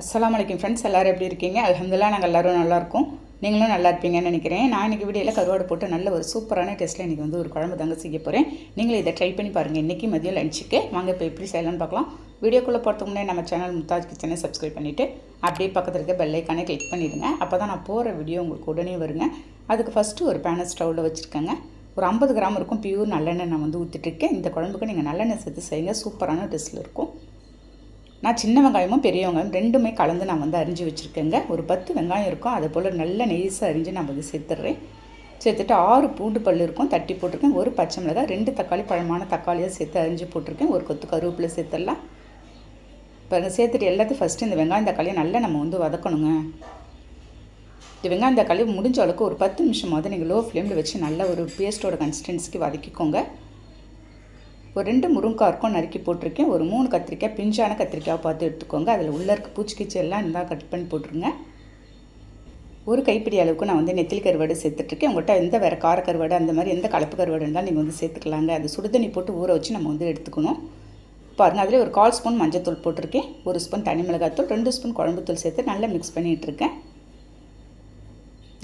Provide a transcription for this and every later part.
அஸ்லாம் வலைக்கம் ஃப்ரெண்ட்ஸ் எல்லோரும் எப்படி இருக்கீங்க? அல்ஹம்துலில்லாஹ் நாங்கள் எல்லோரும் நல்லாயிருக்கும் நீங்களும் நல்லா இருப்பீங்கன்னு நினைக்கிறேன். நான் இன்றைக்கி வீடியோவில் கருவாடு போட்டு நல்ல ஒரு சூப்பரான டேஸ்ட்டில் இன்றைக்கி வந்து ஒரு குழம்பு தாங்க செய்ய போகிறேன் நீங்களும் இதை ட்ரை பண்ணி பாருங்கள் இன்றைக்கி மதியம் லஞ்சுக்கு வாங்க இப்போ எப்படி செய்யலாம்னு பார்க்கலாம். வீடியோக்குள்ளே போகிறதுக்கு முன்னாடி நம்ம சேனல் முத்தாஜ் கிச்சனை சப்ஸ்கிரைப் பண்ணிவிட்டு அப்படியே பக்கத்தில் இருக்க பெல்லைக்கானே கிளிக் பண்ணிவிடுங்க அப்போ தான் நான் போகிற வீடியோ உங்களுக்கு உடனே வருங்க. அதுக்கு ஃபஸ்ட்டு ஒரு பேனை ஸ்டவ்வில் வச்சுருக்கேங்க. ஒரு ஐம்பது கிராம் இருக்கும். பியூர் நல்லெண்ணெய் நான் வந்து ஊற்றிட்டுருக்கேன் இந்த குழம்புக்கு நீங்கள் நல்லெண்ணெய் சேர்த்து செய்யுங்க. சூப்பரான டேஸ்ட்டில் இருக்கும். நான் சின்ன வெங்காயமும் பெரிய வெங்காயம் ரெண்டுமே கலந்து நான் வந்து அரிஞ்சு வச்சுருக்கேங்க. ஒரு பத்து வெங்காயம் இருக்கும். அது போல் நல்ல நெய்ஸாக அரிஞ்சு நான் வந்து சேர்த்துட்றேன் சேர்த்துட்டு ஆறு பூண்டு பல் இருக்கும். தட்டி போட்டிருக்கேன். ஒரு பச்சை மிளகாய் ரெண்டு தக்காளி பழமான தக்காளியாக சேர்த்து அரிஞ்சு போட்டிருக்கேன். ஒரு கொத்து கருவேப்பிலை சேர்த்துடலாம். இப்போ சேர்த்துட்டு எல்லாத்தையும் ஃபஸ்ட்டு இந்த வெங்காயம் தக்காளியை நல்லா நம்ம வந்து வதக்கணுங்க. இந்த வெங்காயம் தக்காளி முடிஞ்ச அளவுக்கு ஒரு பத்து நிமிஷமாவது நீங்கள் லோ ஃப்ளேமில் வச்சு நல்ல ஒரு பேஸ்ட்டோட கன்சிஸ்டன்சிக்கு வதக்கிக்கோங்க. ஒரு ரெண்டு முருங்காய் இருக்கும் நறுக்கி போட்டிருக்கேன். ஒரு மூணு கத்திரிக்காய் பிஞ்சான கத்திரிக்காய் பார்த்து எடுத்துக்கோங்க. அதில் உள்ளே இருக்க பூச்சிக்கிச்சி எல்லாம் இருந்தால் கட் பண்ணி போட்டுருங்க. ஒரு கைப்பிடி அளவுக்கு நான் வந்து நெத்திலி கருவாடு சேர்த்துட்ருக்கேன். உங்கள்கிட்ட எந்த வேறு கார கருவாடு அந்த மாதிரி எந்த கலப்பு கருவாடு இருந்தாலும் நீங்கள் வந்து சேர்த்துக்கலாங்க. அது சுடுதண்ணி போட்டு ஊற வச்சு நம்ம வந்து எடுத்துக்கணும். பாருங்கள் அதில் ஒரு கால் ஸ்பூன் மஞ்சத்தூள் போட்டிருக்கேன். ஒரு ஸ்பூன் தனி மிளகாத்தூள் ரெண்டு ஸ்பூன் குழம்புத்தூள் சேர்த்து நல்லா மிக்ஸ் பண்ணிகிட்ருக்கேன்.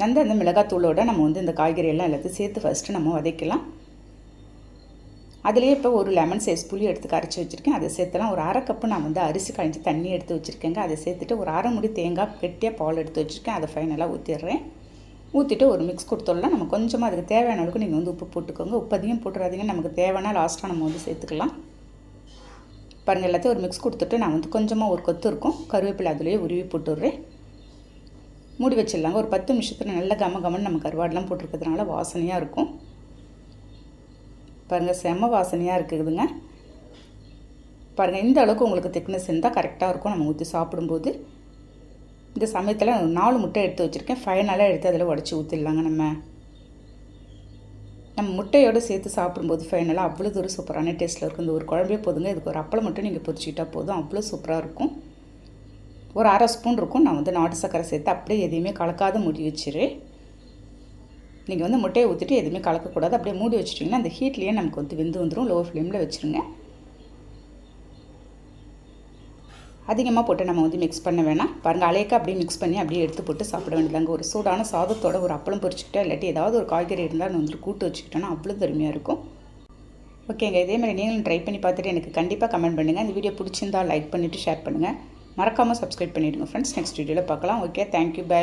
அந்த அந்த மிளகாத்தூளோட நம்ம வந்து இந்த காய்கறி எல்லாம் எல்லாத்தையும் சேர்த்து ஃபஸ்ட்டு நம்ம வதக்கலாம். அதுலேயே இப்போ ஒரு லெமன் சைஸ் புளி எடுத்து கரைச்சி வச்சுருக்கேன். அதை சேர்த்துலாம் ஒரு அரை கப்பு நான் வந்து அரிசி கழிஞ்சு தண்ணி எடுத்து வச்சுருக்கேங்க. அதை சேர்த்துட்டு ஒரு அரை முடி தேங்காய் கெட்டியாக பால் எடுத்து வச்சுருக்கேன். அதை ஃபைனலாக ஊற்றிடுறேன் ஊற்றிட்டு ஒரு மிக்ஸ் கொடுத்தோம்னா நம்ம கொஞ்சமாக அதுக்கு தேவையான அளவுக்கு நீங்கள் வந்து உப்பு போட்டுக்கோங்க. உப்பு அதிகம் போட்டுறாதீங்க. நமக்கு தேவைன்னா லாஸ்ட்டாக நம்ம வந்து சேர்த்துக்கலாம். பாருங்கள் எல்லாத்தையும் ஒரு மிக்ஸ் கொடுத்துட்டு நான் வந்து கொஞ்சமாக ஒரு கொத்து இருக்கும். கருவேப்பிலை அதுலேயே உருவி போட்டுடுறேன். மூடி வச்சிடலாங்க. ஒரு பத்து நிமிஷத்தில் நல்ல கம கமன்னு நம்ம கருவாடெலாம் போட்டிருக்கிறதுனால வாசனையாக இருக்கும். பாருங்கள் செம்ம வாசனையாக இருக்குதுங்க. பாருங்கள் இந்த அளவுக்கு உங்களுக்கு திக்னஸ் இருந்தால் கரெக்டாக இருக்கும். நம்ம ஊற்றி சாப்பிடும்போது. இந்த சமயத்தில் நாலு முட்டை எடுத்து வச்சுருக்கேன். ஃபைனலாக எடுத்து அதில் உடச்சி ஊற்றிடலாங்க நம்ம. நம்ம முட்டையோடு சேர்த்து சாப்பிடும்போது ஃபைனலாக அவ்வளோ தூரம் சூப்பரான டேஸ்ட்டில் இருக்கும். இந்த ஒரு குழம்பே போதுங்க. இதுக்கு ஒரு அப்பளம் மட்டும் நீங்கள் பொரிச்சிக்கிட்டால் போதும். அவ்வளோ சூப்பராக இருக்கும். ஒரு அரை ஸ்பூன் இருக்கும். நான் வந்து நாட்டு சக்கரை சேர்த்து அப்படியே எதையுமே கலக்காத முடி வச்சிரு. நீங்கள் வந்து முட்டையை ஊற்றிட்டு எதுவுமே கலக்கக்கூடாது. அப்படியே மூடி வச்சிட்டிங்கன்னா அந்த ஹீட்லேயே நமக்கு வந்து வெந்து வந்துடும் லோ ஃப்ளேமில் வச்சுருங்க. அதிகமாக போட்டு நம்ம வந்து மிக்ஸ் பண்ண வேணாம். பாருங்கள் அலையக்கா அப்படியே மிக்ஸ் பண்ணி அப்படியே எடுத்து போட்டு சாப்பிட வேண்டியதாங்க. ஒரு சூடான சாதத்தோட ஒரு அப்பளம் பொரிச்சுக்கிட்டா இல்லாட்டி ஏதாவது ஒரு காய்கறி இருந்தால் நான் வந்து கூட்டு வச்சுக்கிட்டோன்னா அவ்வளோ பெருமையாக இருக்கும். ஓகேங்க இதே மாதிரி நீங்களும் ட்ரை பண்ணி பார்த்துட்டு எனக்கு கண்டிப்பாக கமெண்ட் பண்ணுங்கள் இந்த வீடியோ பிடிச்சிருந்தால் லைக் பண்ணிவிட்டு ஷேர் பண்ணுங்கள் மறக்காமல் சப்ஸ்கிரைப் பண்ணிவிடுங்க ஃப்ரெண்ட்ஸ் நெக்ஸ்ட் வீடியோவில் பார்க்கலாம். Okay thank you bye